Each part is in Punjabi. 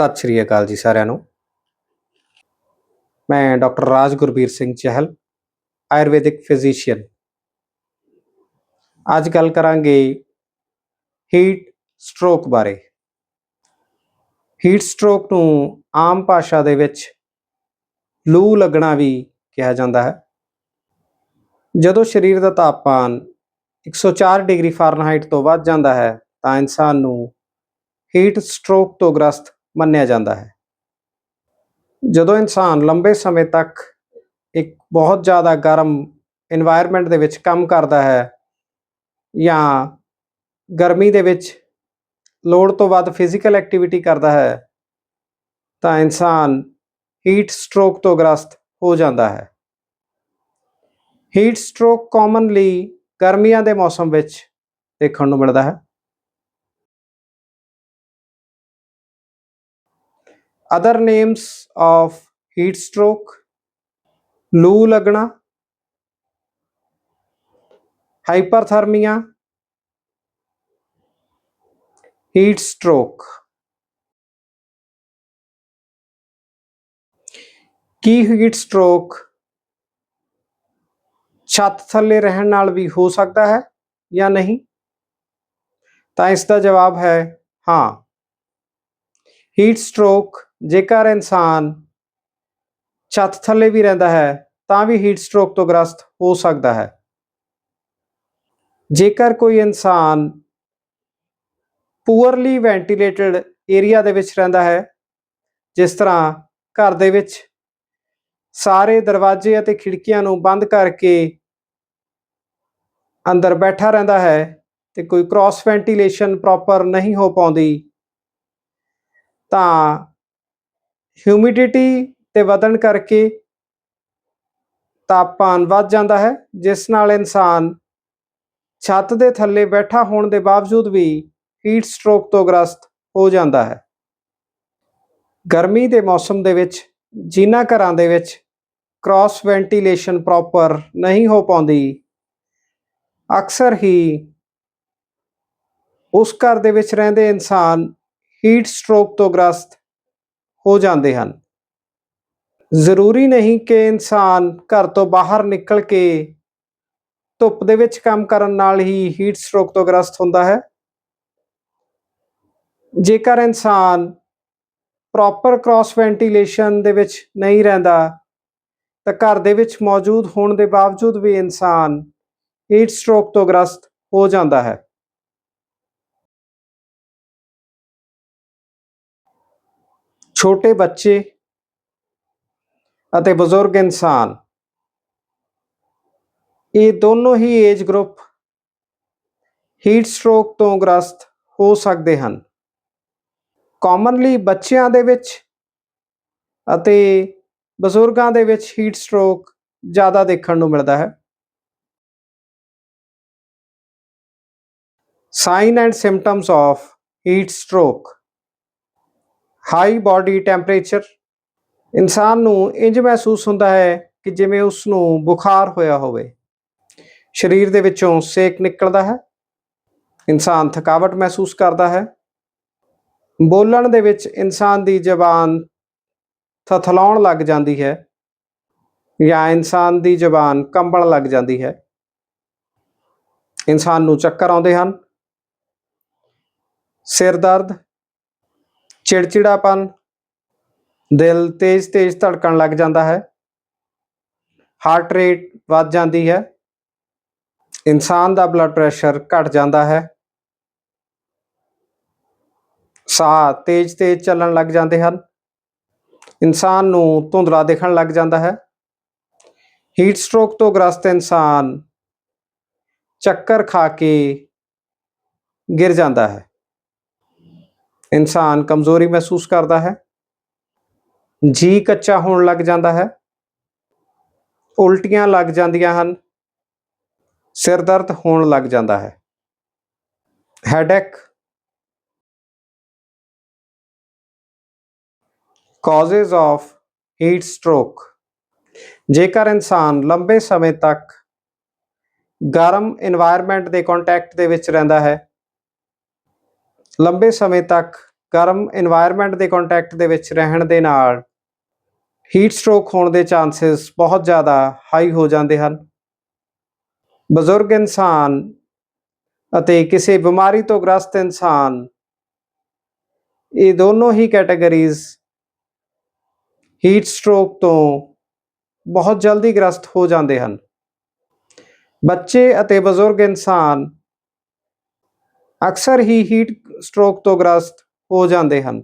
ਸਤਿ ਸ਼੍ਰੀ ਅਕਾਲ ਜੀ ਸਾਰਿਆਂ ਨੂੰ। ਮੈਂ ਡਾਕਟਰ ਰਾਜ ਗੁਰਬੀਰ ਸਿੰਘ ਚਹਿਲ, ਆਯੁਰਵੈਦਿਕ ਫਿਜ਼ੀਸ਼ੀਅਨ। ਅੱਜ ਗੱਲ ਕਰਾਂਗੇ ਹੀਟ ਸਟ੍ਰੋਕ ਬਾਰੇ। ਹੀਟ ਸਟ੍ਰੋਕ ਨੂੰ ਆਮ ਭਾਸ਼ਾ ਦੇ ਵਿੱਚ ਲੂ ਲੱਗਣਾ ਵੀ ਕਿਹਾ ਜਾਂਦਾ ਹੈ। ਜਦੋਂ ਸਰੀਰ ਦਾ ਤਾਪਮਾਨ 104 ਡਿਗਰੀ ਫਾਰਨਹਾਈਟ ਤੋਂ ਵੱਧ ਜਾਂਦਾ ਹੈ, ਤਾਂ ਇਨਸਾਨ ਨੂੰ ਹੀਟ ਸਟ੍ਰੋਕ ਤੋਂ ਗ੍ਰਸਤ ਮੰਨਿਆ ਜਾਂਦਾ ਹੈ। ਜਦੋਂ ਇਨਸਾਨ ਲੰਬੇ ਸਮੇਂ ਤੱਕ ਇੱਕ ਬਹੁਤ ਜ਼ਿਆਦਾ ਗਰਮ এনवायरमेंट ਦੇ ਵਿੱਚ ਕੰਮ ਕਰਦਾ ਹੈ ਜਾਂ ਗਰਮੀ ਦੇ ਵਿੱਚ ਲੋੜ ਤੋਂ ਵੱਧ ਫਿਜ਼ੀਕਲ ਐਕਟੀਵਿਟੀ ਕਰਦਾ ਹੈ, ਤਾਂ ਇਨਸਾਨ ਹੀਟ ਸਟ੍ਰੋਕ ਤੋਂ ਗ੍ਰਸਤ ਹੋ ਜਾਂਦਾ ਹੈ। ਹੀਟ ਸਟ੍ਰੋਕ ਕਾਮਨਲੀ ਗਰਮੀਆਂ ਦੇ ਮੌਸਮ ਵਿੱਚ ਦੇਖਣ ਨੂੰ ਮਿਲਦਾ ਹੈ। Other names of heat stroke ਲੂ ਲੱਗਣਾ ਹਾਈਪਰਥਰਮੀਆ ਹੀਟ ਸਟ੍ਰੋਕ ਕੀ ਹੀਟ ਸਟ੍ਰੋਕ ਛੱਤ ਥੱਲੇ ਰਹਿਣ ਨਾਲ ਵੀ ਹੋ ਸਕਦਾ ਹੈ ਜਾਂ ਨਹੀਂ ਤਾਂ ਇਸ ਦਾ ਜਵਾਬ ਹੈ ਹਾਂ ਹੀਟ ਸਟ੍ਰੋਕ ਜੇਕਰ ਇਨਸਾਨ ਛੱਤ ਥੱਲੇ ਵੀ ਰਹਿੰਦਾ ਹੈ, ਤਾਂ ਵੀ ਹੀਟ ਸਟ੍ਰੋਕ ਤੋਂ ਗ੍ਰਸਤ ਹੋ ਸਕਦਾ ਹੈ। ਜੇਕਰ ਕੋਈ ਇਨਸਾਨ ਪੂਅਰਲੀ ਵੈਂਟੀਲੇਟਡ ਏਰੀਆ ਦੇ ਵਿੱਚ ਰਹਿੰਦਾ ਹੈ, ਜਿਸ ਤਰ੍ਹਾਂ ਘਰ ਦੇ ਵਿੱਚ ਸਾਰੇ ਦਰਵਾਜ਼ੇ ਅਤੇ ਖਿੜਕੀਆਂ ਨੂੰ ਬੰਦ ਕਰਕੇ ਅੰਦਰ ਬੈਠਾ ਰਹਿੰਦਾ ਹੈ ਤੇ ਕੋਈ ਕ੍ਰਾਸ ਵੈਂਟੀਲੇਸ਼ਨ ਪ੍ਰੋਪਰ ਨਹੀਂ ਹੋ ਪਾਉਂਦੀ ਤਾਂ ਹਿਊਮਿਡਿਟੀ ਤੇ ਵਧਣ ਕਰਕੇ ਤਾਪਮਾਨ ਵੱਧ ਜਾਂਦਾ ਹੈ, ਜਿਸ ਨਾਲ ਇਨਸਾਨ ਛੱਤ ਦੇ ਥੱਲੇ ਬੈਠਾ ਹੋਣ ਦੇ ਬਾਵਜੂਦ ਵੀ ਹੀਟ ਸਟ੍ਰੋਕ ਤੋਂ ਗ੍ਰਸਤ ਹੋ ਜਾਂਦਾ ਹੈ। ਗਰਮੀ ਦੇ ਮੌਸਮ ਦੇ ਵਿੱਚ, ਜਿਨ੍ਹਾਂ ਘਰਾਂ ਦੇ ਵਿੱਚ ਕ੍ਰਾਸ ਵੈਂਟੀਲੇਸ਼ਨ ਪ੍ਰੋਪਰ ਨਹੀਂ ਹੋ ਪਾਉਂਦੀ, ਅਕਸਰ ਹੀ ਉਸ ਘਰ ਦੇ ਵਿੱਚ ਰਹਿੰਦੇ ਇਨਸਾਨ ਹੀਟ ਸਟ੍ਰੋਕ ਤੋਂ ਗ੍ਰਸਤ ਹੋ ਜਾਂਦੇ ਹਨ। ਜ਼ਰੂਰੀ ਨਹੀਂ ਕਿ ਇਨਸਾਨ ਘਰ ਤੋਂ ਬਾਹਰ ਨਿਕਲ ਕੇ ਧੁੱਪ ਦੇ ਵਿੱਚ ਕੰਮ ਕਰਨ ਨਾਲ ਹੀ ਹੀਟ ਸਟ੍ਰੋਕ ਤੋਂ ਗ੍ਰਸਤ ਹੁੰਦਾ ਹੈ। ਜੇਕਰ ਇਨਸਾਨ ਪ੍ਰੋਪਰ ਕ੍ਰਾਸ ਵੈਂਟੀਲੇਸ਼ਨ ਦੇ ਵਿੱਚ ਨਹੀਂ ਰਹਿੰਦਾ, ਤਾਂ ਘਰ ਦੇ ਵਿੱਚ ਮੌਜੂਦ ਹੋਣ ਦੇ ਬਾਵਜੂਦ ਵੀ ਇਨਸਾਨ ਹੀਟ ਸਟ੍ਰੋਕ ਤੋਂ ਗ੍ਰਸਤ ਹੋ ਜਾਂਦਾ ਹੈ। ਛੋਟੇ ਬੱਚੇ ਅਤੇ ਬਜ਼ੁਰਗ ਇਨਸਾਨ। ਇਹ ਦੋਨੋਂ ਹੀ ਏਜ ਗਰੁੱਪ ਹੀਟ ਸਟ੍ਰੋਕ ਤੋਂ ਗ੍ਰਸਤ ਹੋ ਸਕਦੇ ਹਨ। ਕਾਮਨਲੀ ਬੱਚਿਆਂ ਦੇ ਵਿੱਚ ਅਤੇ ਬਜ਼ੁਰਗਾਂ ਦੇ ਵਿੱਚ ਹੀਟ ਸਟ੍ਰੋਕ ਜ਼ਿਆਦਾ ਦੇਖਣ ਨੂੰ ਮਿਲਦਾ ਹੈ। Sign and symptoms of heat stroke high body temperature. ਇਨਸਾਨ ਨੂੰ ਇੰਜ ਮਹਿਸੂਸ ਹੁੰਦਾ ਹੈ ਕਿ ਜਿਵੇਂ ਉਸ ਨੂੰ ਬੁਖਾਰ ਹੋਇਆ ਹੋਵੇ। ਸਰੀਰ ਦੇ ਵਿੱਚੋਂ ਸੇਕ ਨਿਕਲਦਾ ਹੈ। ਇਨਸਾਨ ਥਕਾਵਟ ਮਹਿਸੂਸ ਕਰਦਾ ਹੈ। ਬੋਲਣ ਦੇ ਵਿੱਚ ਇਨਸਾਨ ਦੀ ਜ਼ਬਾਨ ਥਥਲਾਉਣ ਲੱਗ ਜਾਂਦੀ ਹੈ ਜਾਂ ਇਨਸਾਨ ਦੀ ਜ਼ਬਾਨ ਕੰਬਣ ਲੱਗ ਜਾਂਦੀ ਹੈ। ਇਨਸਾਨ ਨੂੰ ਚੱਕਰ ਆਉਂਦੇ ਹਨ। ਸਿਰ ਦਰਦ ਚਿੜਚਿੜਾਪਨ ਦਿਲ ਤੇਜ਼-ਤੇਜ਼ ਧੜਕਣ ਲੱਗ ਜਾਂਦਾ ਹੈ। ਹਾਰਟ ਰੇਟ ਵੱਧ ਜਾਂਦੀ ਹੈ। ਇਨਸਾਨ ਦਾ ਬਲੱਡ ਪ੍ਰੈਸ਼ਰ ਘਟ ਜਾਂਦਾ ਹੈ। ਸਾਹ ਤੇਜ਼-ਤੇਜ਼ ਚੱਲਣ ਲੱਗ ਜਾਂਦੇ ਹਨ। ਇਨਸਾਨ ਨੂੰ ਧੁੰਦਲਾ ਦਿਖਣ ਲੱਗ ਜਾਂਦਾ ਹੈ। ਹੀਟ ਸਟ੍ਰੋਕ ਤੋਂ ਗ੍ਰਸਤ ਇਨਸਾਨ ਚੱਕਰ ਖਾ ਕੇ ਗਿਰ ਜਾਂਦਾ ਹੈ। ਇਨਸਾਨ ਕਮਜ਼ੋਰੀ ਮਹਿਸੂਸ ਕਰਦਾ ਹੈ। ਜੀ ਕੱਚਾ ਹੋਣ ਲੱਗ ਜਾਂਦਾ ਹੈ। ਉਲਟੀਆਂ ਲੱਗ ਜਾਂਦੀਆਂ ਹਨ। ਸਿਰ ਦਰਦ ਹੋਣ ਲੱਗ ਜਾਂਦਾ ਹੈ। Headache causes of heat stroke ਜੇਕਰ ਇਨਸਾਨ ਲੰਬੇ ਸਮੇਂ ਤੱਕ ਗਰਮ এনवायरमेंट ਦੇ ਕੰਟੈਕਟ ਦੇ ਵਿੱਚ ਰਹਿੰਦਾ ਹੈ ਲੰਬੇ ਸਮੇਂ ਤੱਕ ਗਰਮ এনवायरमेंट ਦੇ ਕੰਟੈਕਟ ਦੇ ਵਿੱਚ ਰਹਿਣ ਦੇ ਨਾਲ ਹੀਟ ਸਟ੍ਰੋਕ ਹੋਣ ਦੇ ਚਾਂਸਸ ਬਹੁਤ ਜ਼ਿਆਦਾ ਹਾਈ ਹੋ ਜਾਂਦੇ ਹਨ। ਬਜ਼ੁਰਗ ਇਨਸਾਨ ਅਤੇ ਕਿਸੇ ਬਿਮਾਰੀ ਤੋਂ ਗ੍ਰਸਤ ਇਨਸਾਨ ਇਹ ਦੋਨੋਂ ਹੀ ਕੈਟਾਗਰੀਜ਼ ਹੀਟ ਸਟ੍ਰੋਕ ਤੋਂ ਬਹੁਤ ਜਲਦੀ ਗ੍ਰਸਤ ਹੋ ਜਾਂਦੇ ਹਨ। ਬੱਚੇ ਅਤੇ ਬਜ਼ੁਰਗ ਇਨਸਾਨ ਅਕਸਰ ਹੀ ਹੀਟ ਸਟ੍ਰੋਕ ਤੋਂ ਗ੍ਰਸਤ ਹੋ ਜਾਂਦੇ ਹਨ।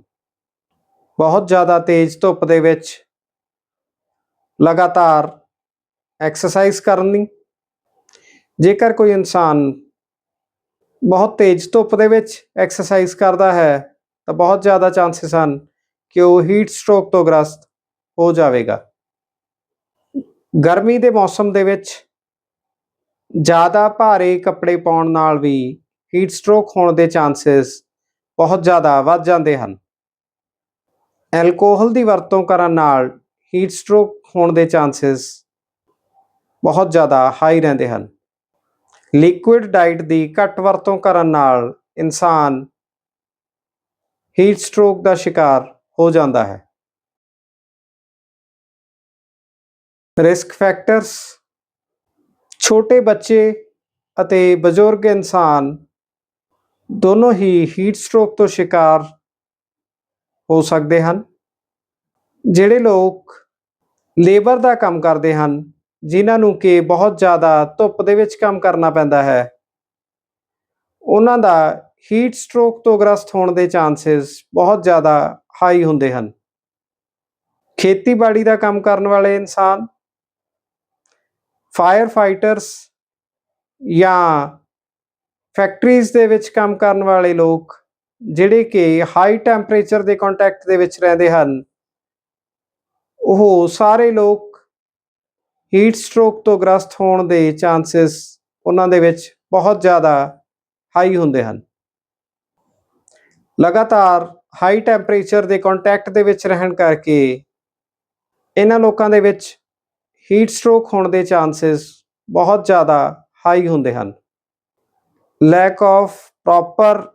ਬਹੁਤ ਜ਼ਿਆਦਾ ਤੇਜ਼ ਧੁੱਪ ਦੇ ਵਿੱਚ ਲਗਾਤਾਰ ਐਕਸਰਸਾਈਜ਼ ਕਰਨੀ ਜੇਕਰ ਕੋਈ ਇਨਸਾਨ ਬਹੁਤ ਤੇਜ਼ ਧੁੱਪ ਦੇ ਵਿੱਚ ਐਕਸਰਸਾਈਜ਼ ਕਰਦਾ ਹੈ, ਤਾਂ ਬਹੁਤ ਜ਼ਿਆਦਾ ਚਾਂਸਸ ਹਨ ਕਿ ਉਹ ਹੀਟ ਸਟ੍ਰੋਕ ਤੋਂ ਗ੍ਰਸਤ ਹੋ ਜਾਵੇਗਾ। ਗਰਮੀ ਦੇ ਮੌਸਮ ਦੇ ਵਿੱਚ ਜ਼ਿਆਦਾ ਭਾਰੇ ਕੱਪੜੇ ਪਾਉਣ ਨਾਲ ਵੀ ਹੀਟ ਸਟ੍ਰੋਕ ਹੋਣ ਦੇ ਚਾਂਸਸ ਬਹੁਤ ਜ਼ਿਆਦਾ ਵੱਧ ਜਾਂਦੇ ਹਨ। ਐਲਕੋਹਲ ਦੀ ਵਰਤੋਂ ਕਰਨ ਨਾਲ ਹੀਟ ਸਟ੍ਰੋਕ ਹੋਣ ਦੇ ਚਾਂਸਸ ਬਹੁਤ ਜ਼ਿਆਦਾ ਹਾਈ ਰਹਿੰਦੇ ਹਨ। ਲਿਕੁਇਡ ਡਾਈਟ ਦੀ ਘੱਟ ਵਰਤੋਂ ਕਰਨ ਨਾਲ ਇਨਸਾਨ ਹੀਟ ਸਟ੍ਰੋਕ ਦਾ ਸ਼ਿਕਾਰ ਹੋ ਜਾਂਦਾ ਹੈ। ਰਿਸਕ ਫੈਕਟਰਸ ਛੋਟੇ ਬੱਚੇ ਅਤੇ ਬਜ਼ੁਰਗ ਇਨਸਾਨ ਦੋਨੋਂ ਹੀ ਹੀਟ ਸਟ੍ਰੋਕ ਤੋਂ ਸ਼ਿਕਾਰ ਹੋ ਸਕਦੇ ਹਨ। ਜਿਹੜੇ ਲੋਕ ਲੇਬਰ ਦਾ ਕੰਮ ਕਰਦੇ ਹਨ, ਜਿਨ੍ਹਾਂ ਨੂੰ ਕਿ ਬਹੁਤ ਜ਼ਿਆਦਾ ਧੁੱਪ ਦੇ ਵਿੱਚ ਕੰਮ ਕਰਨਾ ਪੈਂਦਾ ਹੈ, ਉਹਨਾਂ ਦਾ ਹੀਟ ਸਟ੍ਰੋਕ ਤੋਂ ਗ੍ਰਸਤ ਹੋਣ ਦੇ ਚਾਂਸਸ ਬਹੁਤ ਜ਼ਿਆਦਾ ਹਾਈ ਹੁੰਦੇ ਹਨ। ਖੇਤੀਬਾੜੀ ਦਾ ਕੰਮ ਕਰਨ ਵਾਲੇ ਇਨਸਾਨ ਫਾਇਰ ਫਾਈਟਰਸ ਜਾਂ ਫੈਕਟਰੀਜ਼ ਦੇ ਵਿੱਚ ਕੰਮ ਕਰਨ ਵਾਲੇ ਲੋਕ ਜਿਹੜੇ ਕਿ ਹਾਈ ਟੈਂਪਰੇਚਰ ਦੇ ਕੰਟੈਕਟ ਦੇ ਵਿੱਚ ਰਹਿੰਦੇ ਹਨ, ਉਹ ਸਾਰੇ ਲੋਕ ਹੀਟ ਸਟ੍ਰੋਕ ਤੋਂ ਗ੍ਰਸਤ ਹੋਣ ਦੇ ਚਾਂਸਸ ਉਹਨਾਂ ਦੇ ਵਿੱਚ ਬਹੁਤ ਜ਼ਿਆਦਾ ਹਾਈ ਹੁੰਦੇ ਹਨ। ਲਗਾਤਾਰ ਹਾਈ ਟੈਂਪਰੇਚਰ ਦੇ ਕੰਟੈਕਟ ਦੇ ਵਿੱਚ ਰਹਿਣ ਕਰਕੇ ਇਹਨਾਂ ਲੋਕਾਂ ਦੇ ਵਿੱਚ ਹੀਟ ਸਟ੍ਰੋਕ ਹੋਣ ਦੇ ਚਾਂਸਸ ਬਹੁਤ ਜ਼ਿਆਦਾ ਹਾਈ ਹੁੰਦੇ ਹਨ। Lack of proper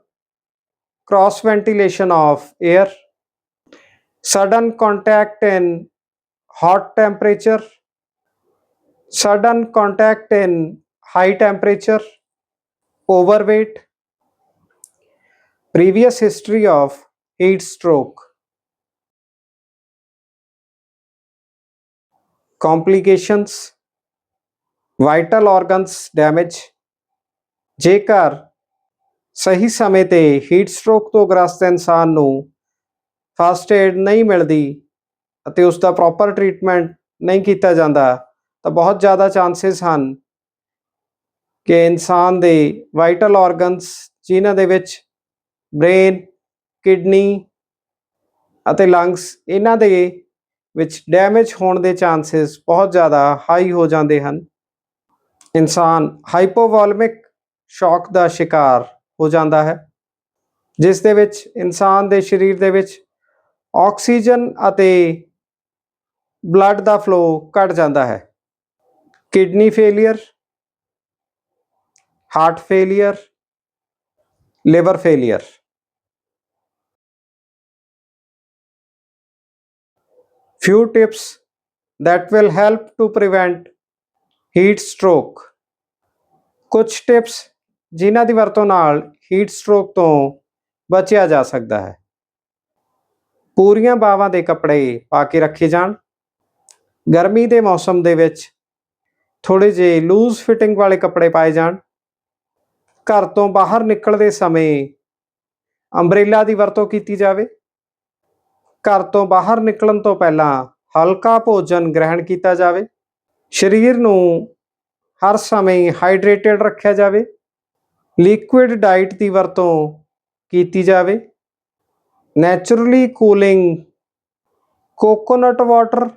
cross ventilation of air sudden contact in hot temperature sudden contact in high temperature overweight previous history of heat stroke complications vital organs damage ਜੇਕਰ ਸਹੀ ਸਮੇਂ ਤੇ ਹੀਟ ਸਟ੍ਰੋਕ ਤੋਂ ਗ੍ਰਸਤ ਇਨਸਾਨ ਨੂੰ ਫਸਟ ਏਡ ਨਹੀਂ ਮਿਲਦੀ ਅਤੇ ਉਸ ਦਾ ਪ੍ਰੋਪਰ ਟ੍ਰੀਟਮੈਂਟ ਨਹੀਂ ਕੀਤਾ ਜਾਂਦਾ, ਤਾਂ ਬਹੁਤ ਜ਼ਿਆਦਾ ਚਾਂਸਸ ਹਨ ਕਿ ਇਨਸਾਨ ਦੇ ਵਾਈਟਲ ਆਰਗਨਸ ਜਿਨ੍ਹਾਂ ਦੇ ਵਿੱਚ ਬ੍ਰੇਨ ਕਿਡਨੀ ਅਤੇ ਲੰਗਸ ਇਹਨਾਂ ਦੇ ਵਿੱਚ ਡੈਮੇਜ ਹੋਣ ਦੇ ਚਾਂਸਸ ਬਹੁਤ ਜ਼ਿਆਦਾ ਹਾਈ ਹੋ ਜਾਂਦੇ ਹਨ। ਇਨਸਾਨ ਹਾਈਪੋਵੋਲਮਿਕ ਸ਼ੌਕ ਦਾ ਸ਼ਿਕਾਰ ਹੋ ਜਾਂਦਾ ਹੈ, ਜਿਸ ਦੇ ਵਿੱਚ ਇਨਸਾਨ ਦੇ ਸਰੀਰ ਦੇ ਵਿੱਚ ਆਕਸੀਜਨ ਅਤੇ ਬਲੱਡ ਦਾ ਫਲੋ ਘਟ ਜਾਂਦਾ ਹੈ। Kidney failure heart failure liver failure few tips that will help to prevent heat stroke ਕੁਝ ਟਿਪਸ ਜਿਨ੍ਹਾਂ ਦੀ ਵਰਤੋਂ ਨਾਲ ਹੀਟ ਸਟ੍ਰੋਕ ਤੋਂ ਬਚਿਆ ਜਾ ਸਕਦਾ ਹੈ। ਪੂਰੀਆਂ ਬਾਹਾਂ ਦੇ ਕੱਪੜੇ ਪਾ ਕੇ ਰੱਖੇ ਜਾਣ। ਗਰਮੀ ਦੇ ਮੌਸਮ ਦੇ ਵਿੱਚ ਥੋੜੇ ਜਿਹੇ ਲੂਜ਼ ਫਿਟਿੰਗ ਵਾਲੇ ਕੱਪੜੇ ਪਾਏ ਜਾਣ। ਘਰ ਤੋਂ ਬਾਹਰ ਨਿਕਲਦੇ ਸਮੇਂ ਅੰਬ੍ਰੇਲਾ ਦੀ ਵਰਤੋਂ ਕੀਤੀ ਜਾਵੇ। ਘਰ ਤੋਂ ਬਾਹਰ ਨਿਕਲਣ ਤੋਂ ਪਹਿਲਾਂ ਹਲਕਾ ਭੋਜਨ ਗ੍ਰਹਿਣ ਕੀਤਾ ਜਾਵੇ। ਸਰੀਰ ਨੂੰ ਹਰ ਸਮੇਂ ਹਾਈਡਰੇਟਡ ਰੱਖਿਆ ਜਾਵੇ। ਲਿਕੁਇਡ ਡਾਈਟ ਦੀ ਵਰਤੋਂ ਕੀਤੀ ਜਾਵੇ। Naturally cooling coconut water,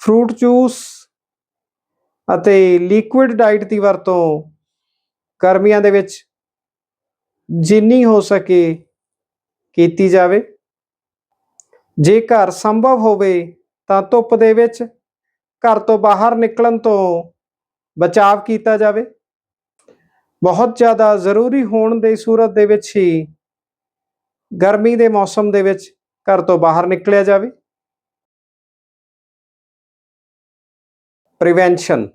fruit juice ਅਤੇ ਲਿਕੁਇਡ ਡਾਈਟ ਦੀ ਵਰਤੋਂ ਗਰਮੀਆਂ ਦੇ ਵਿੱਚ ਜਿੰਨੀ ਹੋ ਸਕੇ ਕੀਤੀ ਜਾਵੇ। ਜੇ ਘਰ ਸੰਭਵ ਹੋਵੇ ਤਾਂ ਧੁੱਪ ਦੇ ਵਿੱਚ ਘਰ ਤੋਂ ਬਾਹਰ ਨਿਕਲਣ ਤੋਂ ਬਚਾਅ ਕੀਤਾ ਜਾਵੇ। ਬਹੁਤ ਜ਼ਿਆਦਾ ਜ਼ਰੂਰੀ ਹੋਣ ਦੀ ਸੂਰਤ ਦੇ ਵਿੱਚ ਹੀ ਗਰਮੀ ਦੇ ਮੌਸਮ ਦੇ ਵਿੱਚ ਘਰ ਤੋਂ ਬਾਹਰ ਨਿਕਲਿਆ ਜਾਵੇ। ਪ੍ਰੀਵੈਂਸ਼ਨ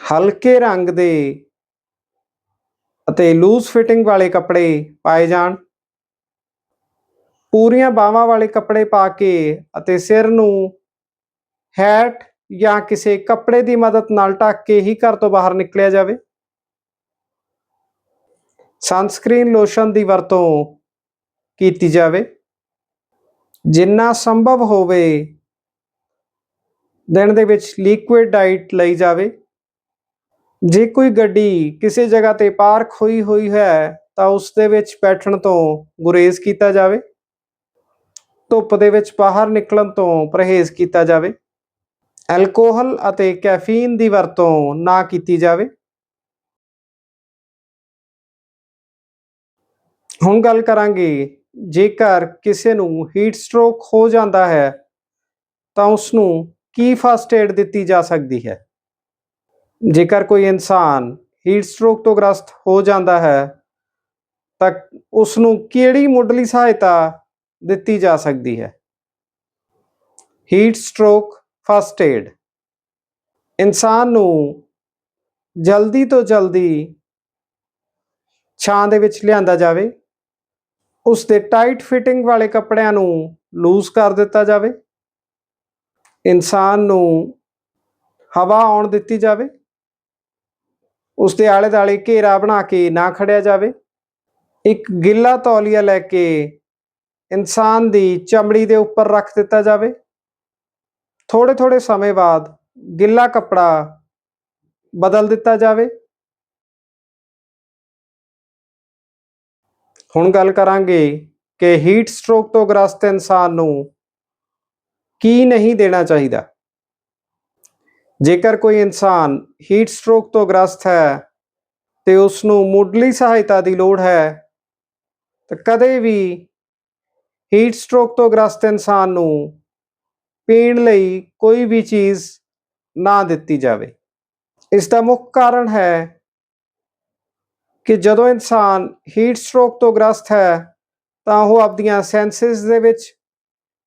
ਹਲਕੇ ਰੰਗ ਦੇ ਅਤੇ ਲੂਜ਼ ਫਿਟਿੰਗ ਵਾਲੇ ਕੱਪੜੇ ਪਾਏ ਜਾਣ। ਪੂਰੀਆਂ ਬਾਹਾਂ ਵਾਲੇ ਕੱਪੜੇ ਪਾ ਕੇ ਅਤੇ ਸਿਰ ਨੂੰ ਹੈਟ ਜਾਂ ਕਿਸੇ ਕੱਪੜੇ ਦੀ ਮਦਦ ਨਾਲ ਢੱਕ ਕੇ ਹੀ ਘਰ ਤੋਂ ਬਾਹਰ ਨਿਕਲਿਆ ਜਾਵੇ। ਸਨਸਕ੍ਰੀਨ ਲੋਸ਼ਨ ਦੀ ਵਰਤੋਂ ਕੀਤੀ ਜਾਵੇ। ਜਿੰਨਾ ਸੰਭਵ ਹੋਵੇ, ਦਿਨ ਦੇ ਵਿੱਚ ਲਿਕੁਇਡ ਡਾਈਟ ਲਈ ਜਾਵੇ। ਜੇ ਕੋਈ ਗੱਡੀ ਕਿਸੇ ਜਗ੍ਹਾ ਤੇ ਪਾਰਕ ਹੋਈ ਹੋਈ ਹੈ, ਤਾਂ ਉਸ ਦੇ ਵਿੱਚ ਬੈਠਣ ਤੋਂ ਗੁਰੇਜ਼ ਕੀਤਾ ਜਾਵੇ। ਧੁੱਪ ਦੇ ਵਿੱਚ ਬਾਹਰ ਨਿਕਲਣ ਤੋਂ ਪਰਹੇਜ਼ ਕੀਤਾ ਜਾਵੇ। ਐਲਕੋਹਲ ਅਤੇ ਕੈਫੀਨ ਦੀ ਵਰਤੋਂ ਨਾ ਕੀਤੀ ਜਾਵੇ। ਹੁਣ ਗੱਲ ਕਰਾਂਗੇ, ਜੇਕਰ ਕਿਸੇ ਨੂੰ ਹੀਟ ਸਟ੍ਰੋਕ ਹੋ ਜਾਂਦਾ ਹੈ, ਤਾਂ ਉਸ ਨੂੰ ਕੀ ਫਸਟ ਏਡ ਦਿੱਤੀ ਜਾ ਸਕਦੀ ਹੈ? ਜੇਕਰ ਕੋਈ ਇਨਸਾਨ ਹੀਟ ਸਟ੍ਰੋਕ ਤੋਂ ਗ੍ਰਸਤ ਹੋ ਜਾਂਦਾ ਹੈ, ਤਾਂ ਉਸ ਨੂੰ ਕਿਹੜੀ ਮੁੱਢਲੀ ਸਹਾਇਤਾ ਦਿੱਤੀ ਜਾ ਸਕਦੀ ਹੈ? ਹੀਟ ਸਟ੍ਰੋਕ ਫਸਟ ਏਡ ਇਨਸਾਨ ਨੂੰ ਜਲਦੀ ਤੋਂ ਜਲਦੀ ਛਾਂ ਦੇ ਵਿੱਚ ਲਿਆਂਦਾ ਜਾਵੇ। ਉਸ ਦੇ ਟਾਈਟ ਫਿਟਿੰਗ ਵਾਲੇ ਕੱਪੜਿਆਂ ਨੂੰ ਲੂਜ਼ ਕਰ ਦਿੱਤਾ ਜਾਵੇ। ਇਨਸਾਨ ਨੂੰ ਹਵਾ ਆਉਣ ਦਿੱਤੀ ਜਾਵੇ। ਉਸ ਦੇ ਆਲੇ ਦਾਲੇ ਘੇਰਾ ਬਣਾ ਕੇ ਨਾ ਖੜਿਆ ਜਾਵੇ। ਇੱਕ ਗਿੱਲਾ ਤੌਲੀਆ ਲੈ ਕੇ ਇਨਸਾਨ ਦੀ ਚਮੜੀ ਦੇ ਉੱਪਰ ਰੱਖ ਦਿੱਤਾ ਜਾਵੇ। ਥੋੜੇ ਥੋੜੇ ਸਮੇਂ ਬਾਅਦ ਗਿੱਲਾ ਕੱਪੜਾ ਬਦਲ ਦਿੱਤਾ ਜਾਵੇ। ਹੁਣ ਗੱਲ ਕਰਾਂਗੇ ਕਿ ਹੀਟ ਸਟ੍ਰੋਕ ਤੋਂ ਗ੍ਰਸਤ ਇਨਸਾਨ ਨੂੰ ਕੀ ਨਹੀਂ ਦੇਣਾ ਚਾਹੀਦਾ। ਜੇਕਰ ਕੋਈ ਇਨਸਾਨ ਹੀਟ ਸਟ੍ਰੋਕ ਤੋਂ ਗ੍ਰਸਤ ਹੈ ਤੇ ਉਸ ਨੂੰ ਮੁੱਢਲੀ ਸਹਾਇਤਾ ਦੀ ਲੋੜ ਹੈ, ਤਾਂ ਕਦੇ ਵੀ ਹੀਟ ਸਟ੍ਰੋਕ ਤੋਂ ਗ੍ਰਸਤ ਇਨਸਾਨ ਨੂੰ ਪੀਣ ਲਈ ਕੋਈ ਵੀ ਚੀਜ਼ ਨਾ ਦਿੱਤੀ ਜਾਵੇ। ਇਸ ਦਾ ਮੁੱਖ ਕਾਰਨ ਹੈ ਕਿ ਜਦੋਂ ਇਨਸਾਨ ਹੀਟ ਸਟ੍ਰੋਕ ਤੋਂ ਗ੍ਰਸਤ ਹੈ, ਤਾਂ ਉਹ ਆਪਣੀਆਂ ਸੈਂਸਸ ਦੇ ਵਿੱਚ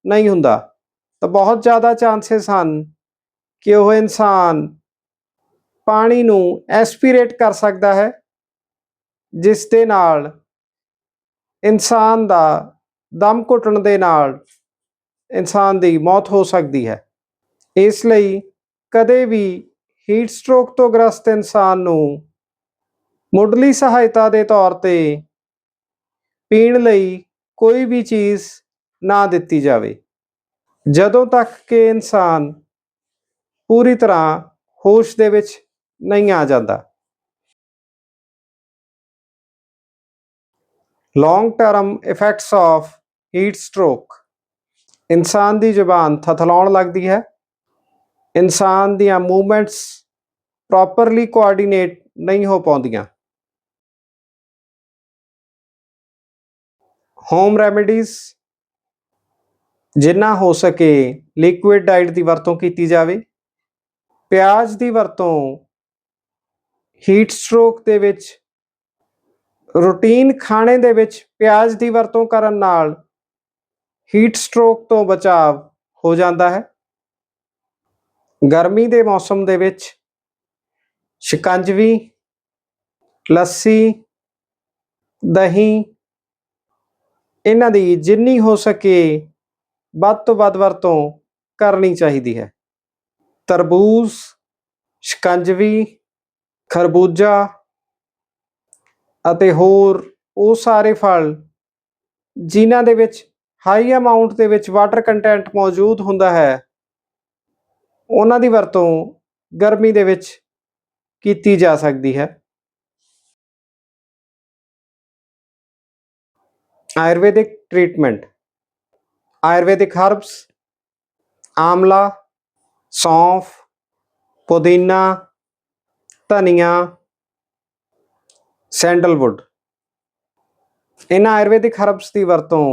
ਨਹੀਂ ਹੁੰਦਾ। ਤਾਂ ਬਹੁਤ ਜ਼ਿਆਦਾ ਚਾਂਸਸ ਹਨ ਕਿ ਉਹ ਇਨਸਾਨ ਪਾਣੀ ਨੂੰ ਐਸਪੀਰੇਟ ਕਰ ਸਕਦਾ ਹੈ, ਜਿਸ ਦੇ ਨਾਲ ਇਨਸਾਨ ਦਾ ਦਮ ਘੁੱਟਣ ਦੇ ਨਾਲ ਇਨਸਾਨ ਦੀ ਮੌਤ ਹੋ ਸਕਦੀ ਹੈ। ਇਸ ਲਈ ਕਦੇ ਵੀ ਹੀਟ ਸਟ੍ਰੋਕ ਤੋਂ ਗ੍ਰਸਤ ਇਨਸਾਨ ਨੂੰ ਮੁੱਢਲੀ ਸਹਾਇਤਾ ਦੇ ਤੌਰ ਤੇ ਪੀਣ ਲਈ ਕੋਈ ਵੀ ਚੀਜ਼ ਨਾ ਦਿੱਤੀ ਜਾਵੇ। ਜਦੋਂ ਤੱਕ ਕਿ ਇਨਸਾਨ ਪੂਰੀ ਤਰ੍ਹਾਂ ਹੋਸ਼ ਦੇ ਵਿੱਚ ਨਹੀਂ ਆ ਜਾਂਦਾ। Long term effects of heat stroke ਇਨਸਾਨ ਦੀ ਜ਼ੁਬਾਨ ਥਥਲਾਉਣ ਲੱਗਦੀ ਹੈ। ਇਨਸਾਨ ਦੀਆਂ ਮੂਵਮੈਂਟਸ ਪ੍ਰੋਪਰਲੀ ਕੋਆਰਡੀਨੇਟ ਨਹੀਂ ਹੋ ਪਾਉਂਦੀਆਂ। ਹੋਮ ਰੈਮੇਡੀਜ਼ ਜਿੰਨਾ ਹੋ ਸਕੇ ਲਿਕੁਇਡ ਡਾਈਟ ਦੀ ਵਰਤੋਂ ਕੀਤੀ ਜਾਵੇ। ਪਿਆਜ਼ ਦੀ ਵਰਤੋਂ ਹੀਟ ਸਟ੍ਰੋਕ ਦੇ ਵਿੱਚ ਰੂਟੀਨ ਖਾਣੇ ਦੇ ਵਿੱਚ ਪਿਆਜ਼ ਦੀ ਵਰਤੋਂ ਕਰਨ ਨਾਲ ਹੀਟ ਸਟ੍ਰੋਕ ਤੋਂ ਬਚਾਵ ਹੋ ਜਾਂਦਾ ਹੈ। ਗਰਮੀ ਦੇ ਮੌਸਮ ਦੇ ਵਿੱਚ ਸ਼ਿਕੰਜਵੀ, ਲੱਸੀ, ਦਹੀਂ ਇਹਨਾਂ ਦੀ ਜਿੰਨੀ ਹੋ ਸਕੇ ਵੱਧ ਤੋਂ ਵੱਧ ਵਰਤੋਂ ਕਰਨੀ ਚਾਹੀਦੀ ਹੈ। ਤਰਬੂਜ਼, ਸ਼ਿਕੰਜਵੀ, ਖਰਬੂਜਾ ਅਤੇ ਹੋਰ ਉਹ ਸਾਰੇ ਫਲ ਜਿਨ੍ਹਾਂ ਦੇ ਵਿੱਚ ਹਾਈ ਅਮਾਉਂਟ ਦੇ ਵਿੱਚ ਵਾਟਰ ਕੰਟੈਂਟ ਮੌਜੂਦ ਹੁੰਦਾ ਹੈ, ਉਹਨਾਂ ਦੀ ਵਰਤੋਂ ਗਰਮੀ ਦੇ ਵਿੱਚ ਕੀਤੀ ਜਾ ਸਕਦੀ ਹੈ। ਆਯੁਰਵੈਦਿਕ ਟ੍ਰੀਟਮੈਂਟ, ਆਯੁਰਵੈਦਿਕ ਹਰਬਸ, ਆਮਲਾ, ਸੌਂਫ, ਪੁਦੀਨਾ, ਧਨੀਆ, ਸੈਂਡਲਵੁੱਡ। ਇਹਨਾਂ ਆਯੁਰਵੈਦਿਕ ਹਰਬਸ ਦੀ ਵਰਤੋਂ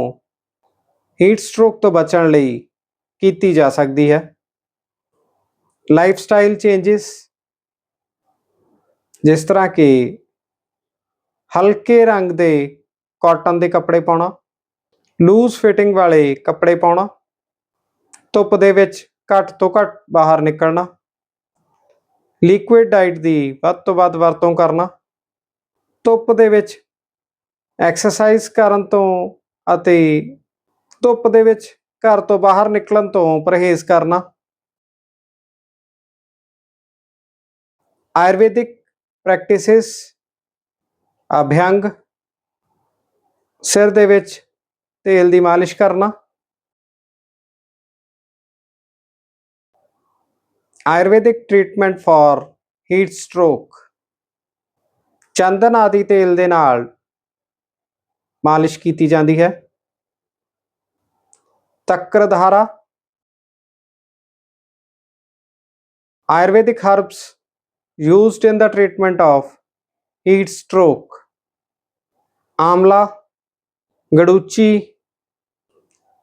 ਹੀਟ ਸਟ੍ਰੋਕ ਤੋਂ ਬਚਣ ਲਈ ਕੀਤੀ ਜਾ ਸਕਦੀ ਹੈ। ਲਾਈਫ ਸਟਾਈਲ ਚੇਂਜਸ, ਜਿਸ ਤਰ੍ਹਾਂ ਕਿ ਹਲਕੇ ਰੰਗ ਦੇ ਕਾਟਨ ਦੇ ਕੱਪੜੇ ਪਾਉਣਾ ਲੂਜ਼ ਫਿਟਿੰਗ ਵਾਲੇ ਕੱਪੜੇ ਪਾਉਣਾ, ਧੁੱਪ ਦੇ ਵਿੱਚ ਘੱਟ ਤੋਂ ਘੱਟ ਬਾਹਰ ਨਿਕਲਣਾ ਲਿਕੁਇਡ ਡਾਈਟ ਦੀ ਵੱਧ ਤੋਂ ਵੱਧ ਵਰਤੋਂ ਕਰਨਾ, ਧੁੱਪ ਦੇ ਵਿੱਚ ਐਕਸਰਸਾਈਜ਼ ਕਰਨ ਤੋਂ ਅਤੇ ਧੁੱਪ ਦੇ ਵਿੱਚ ਘਰ ਤੋਂ ਬਾਹਰ ਨਿਕਲਣ ਤੋਂ ਪਰਹੇਜ਼ ਕਰਨਾ, ਆਯੁਰਵੈਦਿਕ ਪ੍ਰੈਕਟਿਸਿਸ ਅਭਿਅੰਗ ਸਿਰ ਦੇ ਵਿੱਚ ਤੇਲ ਦੀ ਮਾਲਿਸ਼ ਕਰਨਾ। Ayurvedic treatment for heat stroke. ਚੰਦਨ ਆਦਿ ਤੇਲ ਦੇ ਨਾਲ ਮਾਲਿਸ਼ ਕੀਤੀ ਜਾਂਦੀ ਹੈ। Takradhara. Ayurvedic herbs used in the treatment of heat stroke amla. Guduchi,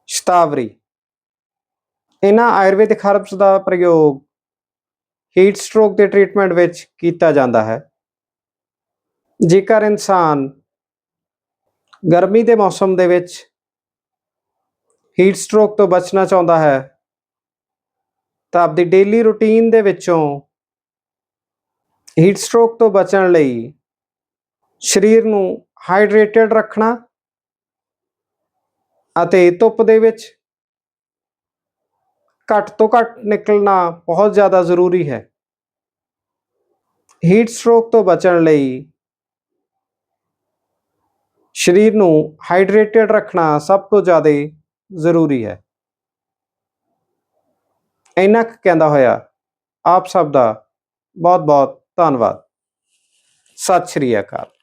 shatavari. ਇਹਨਾਂ ਆਯੁਰਵੈਦਿਕ ਹਰਬਸ ਦਾ ਪ੍ਰਯੋਗ ਹੀਟ ਸਟ੍ਰੋਕ ਦੇ ਟ੍ਰੀਟਮੈਂਟ ਵਿੱਚ ਕੀਤਾ ਜਾਂਦਾ ਹੈ। ਜੇਕਰ ਇਨਸਾਨ ਗਰਮੀ ਦੇ ਮੌਸਮ ਦੇ ਵਿੱਚ ਹੀਟ ਸਟ੍ਰੋਕ ਤੋਂ ਬਚਣਾ ਚਾਹੁੰਦਾ ਹੈ, ਤਾਂ ਆਪਦੀ ਡੇਲੀ ਰੁਟੀਨ ਦੇ ਵਿੱਚੋਂ ਹੀਟ ਸਟ੍ਰੋਕ ਤੋਂ ਬਚਣ ਲਈ ਸਰੀਰ ਨੂੰ ਹਾਈਡਰੇਟਡ ਰੱਖਣਾ ਅਤੇ ਧੁੱਪ ਦੇ ਵਿੱਚ ਘੱਟ ਤੋਂ ਘੱਟ ਨਿਕਲਣਾ ਬਹੁਤ ਜ਼ਿਆਦਾ ਜ਼ਰੂਰੀ ਹੈ। ਹੀਟ ਸਟ੍ਰੋਕ ਤੋਂ ਬਚਣ ਲਈ ਸਰੀਰ ਨੂੰ ਹਾਈਡਰੇਟਡ ਰੱਖਣਾ ਸਭ ਤੋਂ ਜ਼ਿਆਦਾ ਜ਼ਰੂਰੀ ਹੈ। ਇੰਨਾ ਕੁ ਕਹਿੰਦਾ ਹੋਇਆ, ਆਪ ਸਭ ਦਾ ਬਹੁਤ ਬਹੁਤ ਧੰਨਵਾਦ। ਸਤਿ ਸ਼੍ਰੀ ਅਕਾਲ।